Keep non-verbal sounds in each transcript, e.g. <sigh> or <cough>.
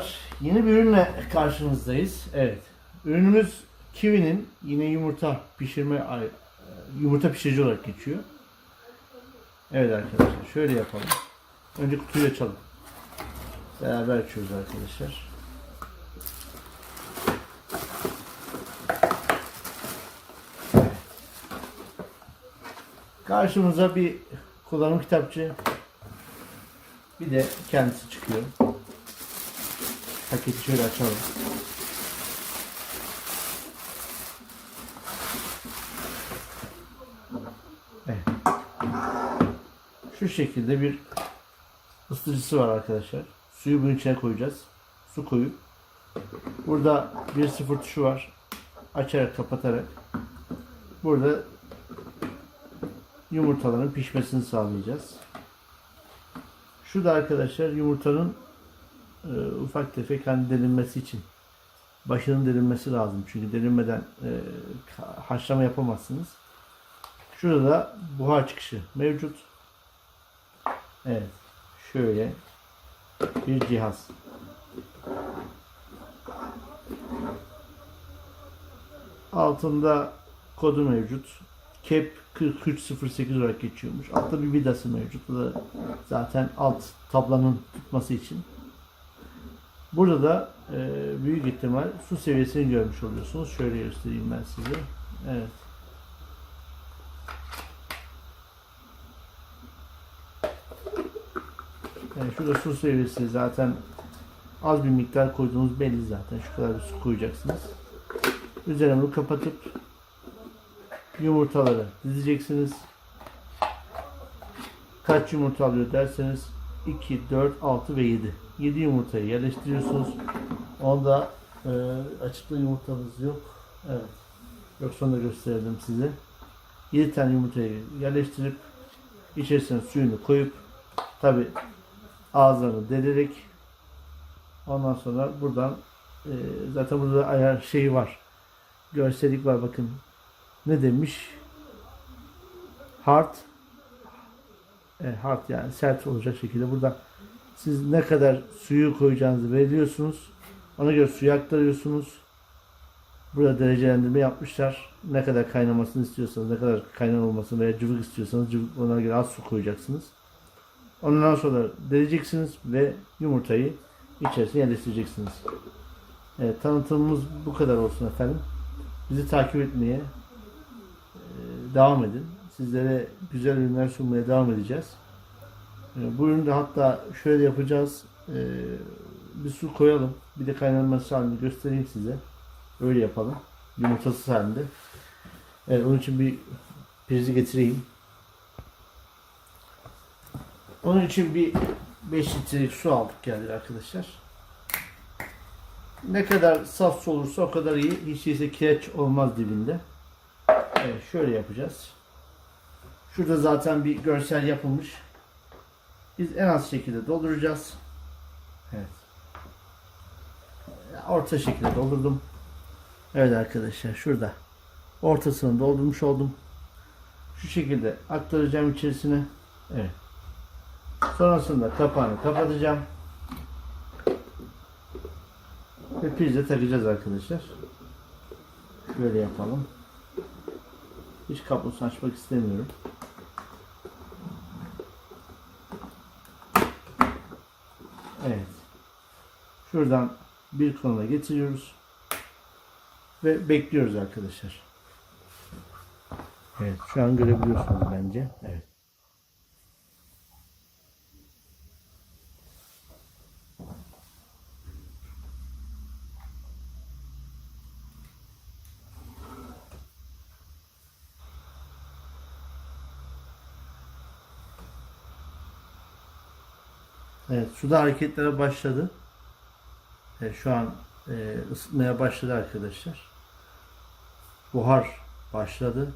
Merhabalar. Yeni bir ürünle karşınızdayız. Evet. Ürünümüz Kiwi'nin yine yumurta pişirme yumurta pişirici olarak geçiyor. Evet arkadaşlar şöyle yapalım. Önce kutuyu açalım. Beraber açıyoruz arkadaşlar. Karşımıza bir kullanım kitapçı bir de kendisi çıkıyor. Paketi şöyle açalım. Evet. Şu şekilde bir ısıtıcısı var arkadaşlar. Suyu bunun içine koyacağız. Su koyup burada bir sıfır tuşu var. Açarak kapatarak burada yumurtaların pişmesini sağlayacağız. Şu da arkadaşlar yumurtanın e, ufak tefek hani delinmesi için başının delinmesi lazım. Çünkü delinmeden e, haşlama yapamazsınız. Şurada da buhar çıkışı mevcut. Evet. Şöyle bir cihaz. Altında kodu mevcut. CAP 4308 olarak geçiyormuş. Altta bir vidası mevcut. Bu da zaten alt tablanın tutması için. Burada da e, büyük ihtimal su seviyesini görmüş oluyorsunuz. Şöyle göstereyim ben size. Evet. Yani şurada su seviyesi zaten az bir miktar koyduğunuz belli zaten. Şu kadar bir su koyacaksınız. Üzerine bunu kapatıp yumurtaları dizeceksiniz. Kaç yumurta alıyor derseniz 2, 4, 6 ve 7. 7 yumurtayı yerleştiriyorsunuz. Onda e, açıklı yumurtamız yok. Evet. Yoksa onu da gösterelim size. 7 tane yumurtayı yerleştirip içerisine suyunu koyup tabi ağızlarını delerek ondan sonra buradan e, zaten burada ayar şeyi var. Görsellik var bakın. Ne demiş? Hard e, hard yani sert olacak şekilde burada siz ne kadar suyu koyacağınızı belirliyorsunuz. Ona göre suyu aktarıyorsunuz. Burada derecelendirme yapmışlar. Ne kadar kaynamasını istiyorsanız, ne kadar kaynar olmasını veya cıvık istiyorsanız cıvık ona göre az su koyacaksınız. Ondan sonra deleceksiniz ve yumurtayı içerisine yerleştireceksiniz. Evet, tanıtımımız bu kadar olsun efendim. Bizi takip etmeye e, devam edin. Sizlere güzel ürünler sunmaya devam edeceğiz. E, Bu üründe hatta şöyle yapacağız. E, Bir su koyalım. Bir de kaynanması halini göstereyim size. Öyle yapalım. Yumurtasız halinde. Evet, onun için bir prizi getireyim. Onun için bir 5 litrelik su aldık geldi arkadaşlar. Ne kadar saf su olursa o kadar iyi. Hiç değilse kireç olmaz dibinde. Evet şöyle yapacağız. Şurada zaten bir görsel yapılmış. Biz en az şekilde dolduracağız. Evet. Orta şekilde doldurdum. Evet arkadaşlar şurada. Ortasını doldurmuş oldum. Şu şekilde aktaracağım içerisine. Evet. Sonrasında kapağını kapatacağım. Ve prize takacağız arkadaşlar. Şöyle yapalım. Hiç kablosunu açmak istemiyorum. Evet. Şuradan bir konuna getiriyoruz. Ve bekliyoruz arkadaşlar. Evet. Şu an görebiliyorsunuz bence. Evet. Evet, suda hareketlere başladı. Evet, şu an e, ısıtmaya başladı arkadaşlar. Buhar başladı.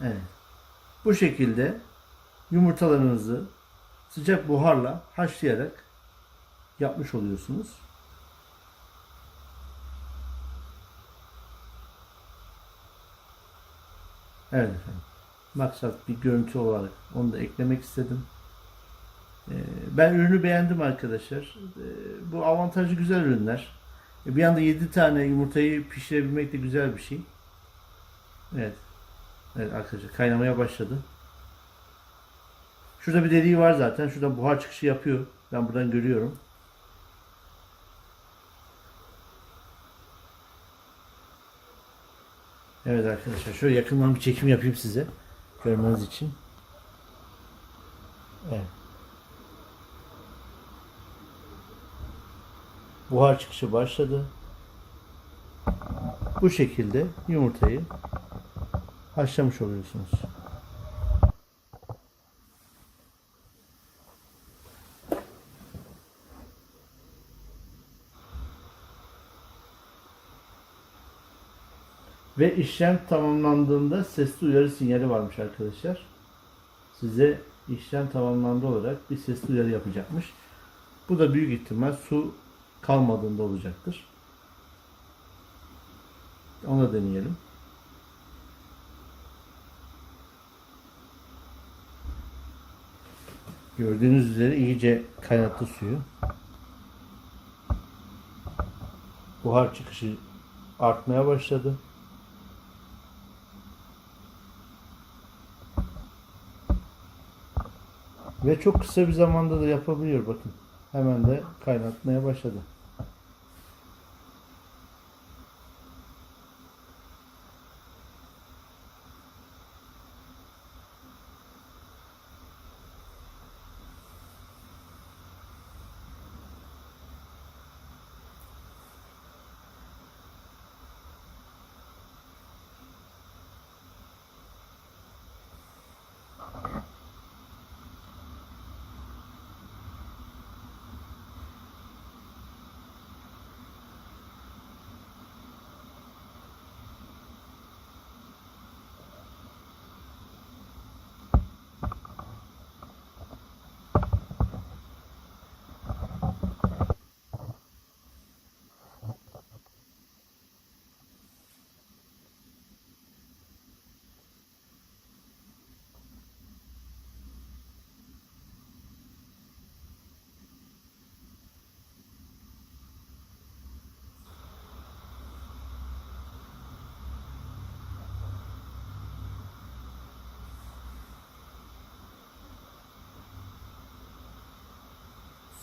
Evet. Bu şekilde yumurtalarınızı sıcak buharla haşlayarak yapmış oluyorsunuz. Evet efendim. Maksat bir görüntü olarak onu da eklemek istedim. Ee, Ben ürünü beğendim arkadaşlar. Ee, Bu avantajlı güzel ürünler. E, Bir anda 7 tane yumurtayı pişirebilmek de güzel bir şey. Evet. Evet arkadaşlar kaynamaya başladı. Şurada bir deliği var zaten. Şuradan buhar çıkışı yapıyor. Ben buradan görüyorum. Evet arkadaşlar şöyle yakından bir çekim yapayım size. Görmeniz için. Evet. Buhar çıkışı başladı. Bu şekilde yumurtayı haşlamış oluyorsunuz. Ve işlem tamamlandığında sesli uyarı sinyali varmış arkadaşlar. Size işlem tamamlandı olarak bir sesli uyarı yapacakmış. Bu da büyük ihtimal su kalmadığında olacaktır. Onu deneyelim. Gördüğünüz üzere iyice kaynattı suyu. Buhar çıkışı artmaya başladı. Ve çok kısa bir zamanda da yapabiliyor bakın. Hemen de kaynatmaya başladı.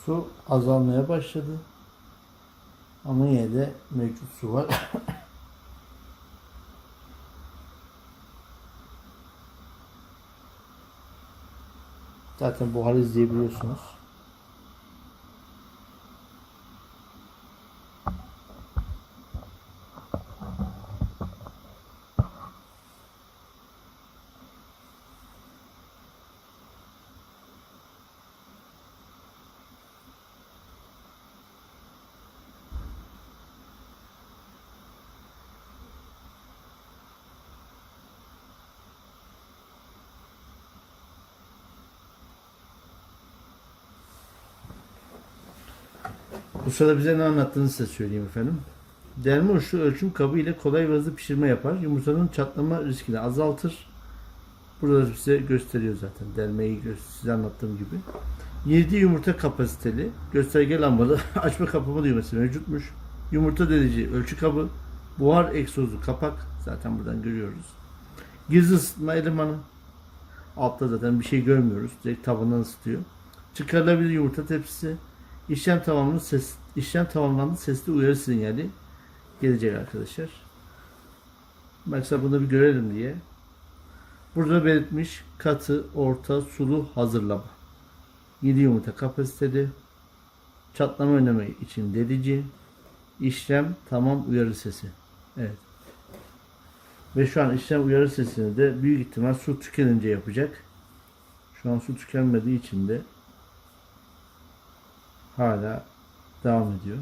Su azalmaya başladı. Ama yine de mevcut su var. <laughs> Zaten buharı izleyebiliyorsunuz. Bu sırada bize ne anlattığını size söyleyeyim efendim. Delme uçlu ölçüm kabı ile kolay ve hızlı pişirme yapar. Yumurtanın çatlama riskini azaltır. Burada da size gösteriyor zaten. Delmeyi gö- size anlattığım gibi. 7 yumurta kapasiteli gösterge lambalı <laughs> açma kapama düğmesi mevcutmuş. Yumurta delici ölçü kabı, buhar egzozu kapak zaten buradan görüyoruz. Gizli ısıtma elemanı. Altta zaten bir şey görmüyoruz. Direkt tabandan ısıtıyor. Çıkarılabilir yumurta tepsisi. İşlem tamamlandı ses işlem tamamlandı sesli uyarı sinyali gelecek arkadaşlar. Mesela bunu bir görelim diye. Burada belirtmiş katı, orta, sulu hazırlama. 7 yumurta kapasiteli. Çatlama önleme için delici. İşlem tamam uyarı sesi. Evet. Ve şu an işlem uyarı sesini de büyük ihtimal su tükenince yapacak. Şu an su tükenmediği için de hala devam ediyor.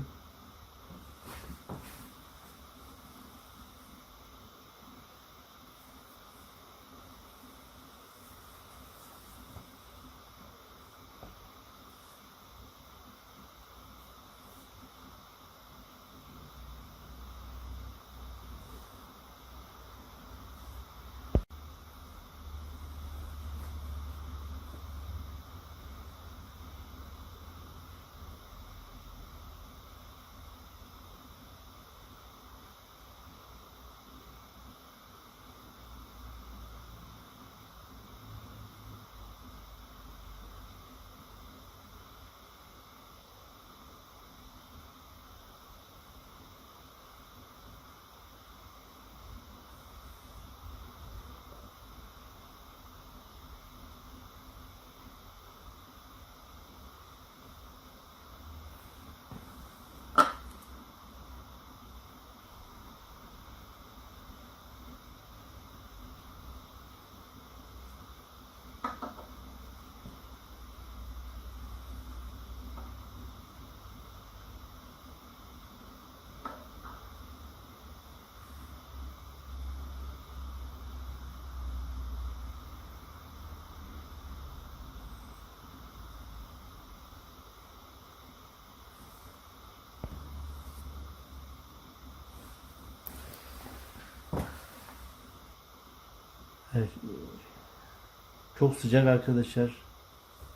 Çok sıcak arkadaşlar.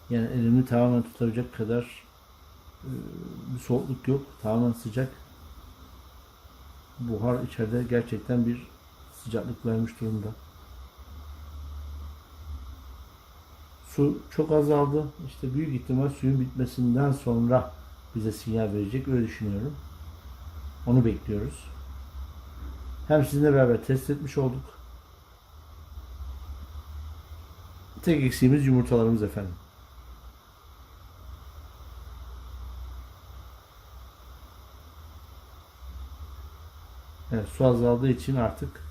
Yani elimi tamamen tutabilecek kadar e, bir soğukluk yok. Tamamen sıcak. Buhar içeride gerçekten bir sıcaklık vermiş durumda. Su çok azaldı. İşte büyük ihtimal suyun bitmesinden sonra bize sinyal verecek. Öyle düşünüyorum. Onu bekliyoruz. Hem sizinle beraber test etmiş olduk. Tek eksiğimiz yumurtalarımız efendim. Evet, su azaldığı için artık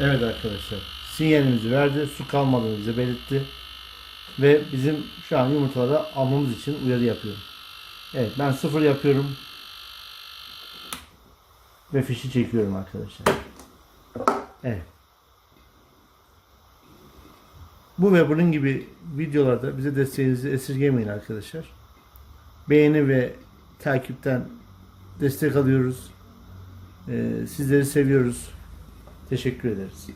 Evet arkadaşlar. Sinyalimizi verdi. Su kalmadığını bize belirtti. Ve bizim şu an yumurtaları almamız için uyarı yapıyorum. Evet ben sıfır yapıyorum. Ve fişi çekiyorum arkadaşlar. Evet. Bu ve bunun gibi videolarda bize desteğinizi esirgemeyin arkadaşlar. Beğeni ve takipten destek alıyoruz. Ee, sizleri seviyoruz. Teşekkür ederiz.